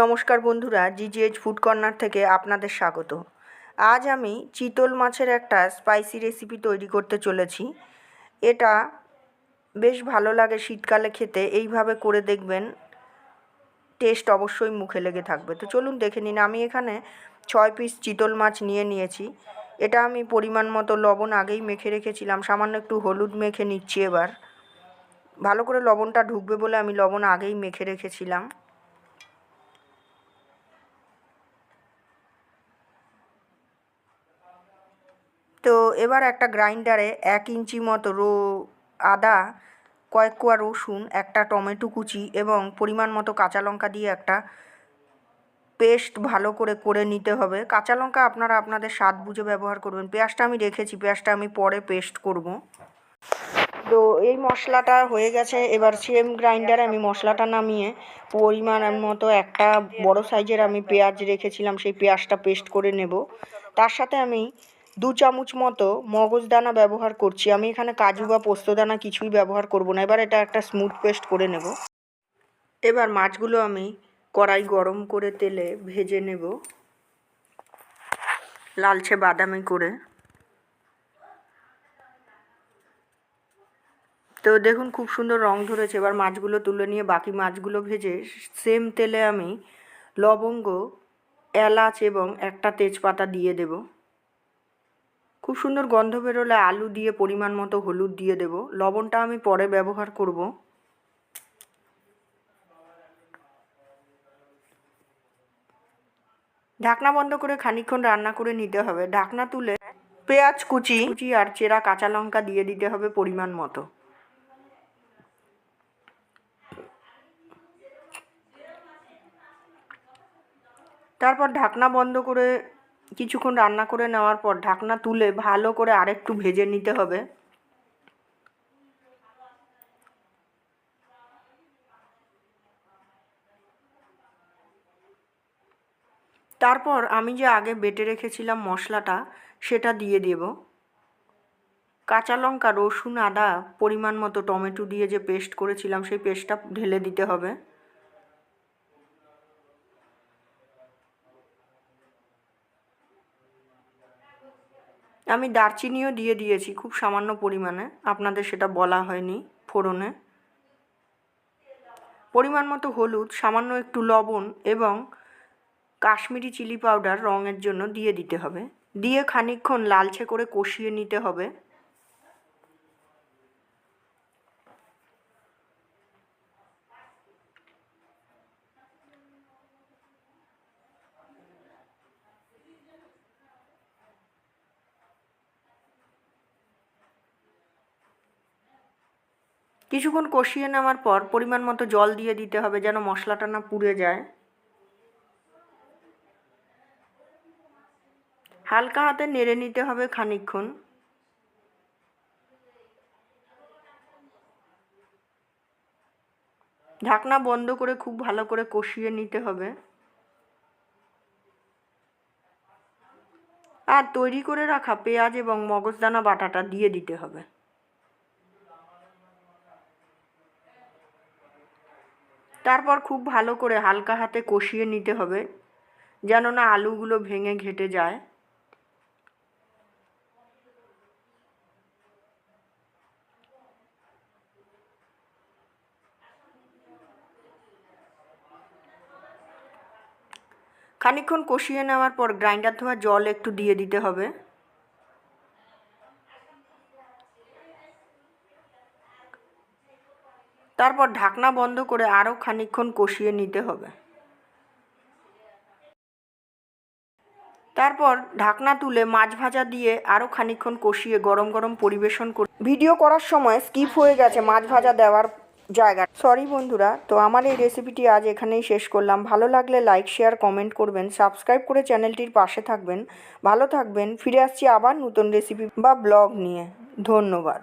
নমস্কার বন্ধুরা জিজিএইচ food corner থেকে আপনাদের স্বাগত। আজ আমি চিতল মাছের একটা স্পাইসি রেসিপি তৈরি করতে চলেছি। এটা বেশ ভালো লাগে শীতকালে খেতে, এইভাবে করে দেখবেন টেস্ট অবশ্যই মুখে লেগে থাকবে। তো চলুন দেখে নিন, আমি এখানে ছয় পিস চিতল মাছ নিয়ে নিয়েছি। এটা আমি পরিমাণ মতো লবণ আগেই মেখে রেখেছিলাম, সামান্য একটু হলুদ মেখে নিচ্ছি এবার। ভালো করে লবণটা ঢুকবে বলে আমি লবণ আগেই মেখে রেখেছিলাম। তো এবার একটা গ্রাইন্ডারে এক ইঞ্চি মতো রো, আদা, কয়েক কোয়া রসুন, একটা টমেটো কুচি এবং পরিমাণ মতো কাঁচা লঙ্কা দিয়ে একটা পেস্ট ভালো করে করে নিতে হবে। কাঁচা লঙ্কা আপনারা আপনাদের স্বাদ বুঝে ব্যবহার করবেন। পেঁয়াজটা আমি রেখেছি, পেঁয়াজটা আমি পরে পেস্ট করব। তো এই মশলাটা হয়ে গেছে। এবার সেম গ্রাইন্ডারে আমি মশলাটা নামিয়ে পরিমাণ মতো একটা বড় সাইজের আমি পেঁয়াজ রেখেছিলাম, সেই পেঁয়াজটা পেস্ট করে নেব। তার সাথে আমি দু চামচ মতো মগজদানা ব্যবহার করছি। আমি এখানে কাজু বা পোস্তদানা কিছুই ব্যবহার করব না। এবার এটা একটা স্মুথ পেস্ট করে নেব। এবার মাছগুলো আমি কড়াই গরম করে তেলে ভেজে নেব। লালচে বাদামি করে। তো দেখুন খুব সুন্দর রং ধরেছে। এবার মাছগুলো তুলে নিয়ে বাকি মাছগুলো ভেজে সেম তেলে আমি লবঙ্গ, এলাচ এবং একটা তেজপাতা দিয়ে দেবো। খুব সুন্দর গন্ধ বেরোলে আলু দিয়ে পরিমাণ মতো হলুদ দিয়ে দেব। লবণটা আমি পরে ব্যবহার করব। ঢাকনা বন্ধ করে খানিক্ষণ রান্না করে নিতে হবে। ঢাকনা তুলে পেঁয়াজ কুচি কুচি আর চেরা কাঁচা লঙ্কা দিয়ে দিতে হবে পরিমাণ মতো। তারপর ঢাকনা বন্ধ করে কিছুক্ষণ রান্না করে নেওয়ার পর ঢাকনা তুলে ভালো করে আরেকটু ভেজে নিতে হবে। তারপর আমি যে আগে বেটে রেখেছিলাম মশলাটা, সেটা দিয়ে দেব। কাঁচা লঙ্কা, রসুন, আদা, পরিমাণ মতো টমেটো দিয়ে যে পেস্ট করেছিলাম, সেই পেস্টটা ঢেলে দিতে হবে। আমি দারচিনিও দিয়ে দিয়েছি খুব সামান্য পরিমাণে। আপনাদের সেটা বলা হয়নি ফোড়নে। পরিমাণ মতো হলুদ, সামান্য একটু লবণ এবং কাশ্মীরি চিলি পাউডার রঙের জন্য দিয়ে দিতে হবে। দিয়ে খানিকক্ষণ লালচে করে কষিয়ে নিতে হবে। কিছুক্ষণ কষিয়ে নেওয়ার পর পরিমাণ মতো জল দিয়ে দিতে হবে যেন মশলাটা না পুড়ে যায়। হালকা হাতে নেড়ে নিতে হবে খানিকক্ষণ। ঢাকনা বন্ধ করে খুব ভালো করে কষিয়ে নিতে হবে। আর তৈরি করে রাখা পেঁয়াজ এবং মগজদানা বাটাটা দিয়ে দিতে হবে। তারপর খুব ভালো করে হালকা হাতে কষিয়ে নিতে হবে, যেন না আলুগুলো ভেঙে ঘেটে যায়। খানিক্ষণ কষিয়ে নেওয়ার পর গ্রাইন্ডার ধোয়া জল একটু দিয়ে দিতে হবে। তারপর ঢাকনা বন্ধ করে আরও খানিকক্ষণ কষিয়ে নিতে হবে। তারপর ঢাকনা তুলে মাছ ভাজা দিয়ে আরও খানিকক্ষণ কষিয়ে গরম গরম পরিবেশন করে ভিডিও করার সময় স্কিপ হয়ে গেছে মাছ ভাজা দেওয়ার জায়গা। সরি বন্ধুরা, তো আমার এই রেসিপিটি আজ এখানেই শেষ করলাম। ভালো লাগলে লাইক, শেয়ার, কমেন্ট করবেন, সাবস্ক্রাইব করে চ্যানেলটির পাশে থাকবেন। ভালো থাকবেন, ফিরে আসছি আবার নতুন রেসিপি বা ব্লগ নিয়ে। ধন্যবাদ।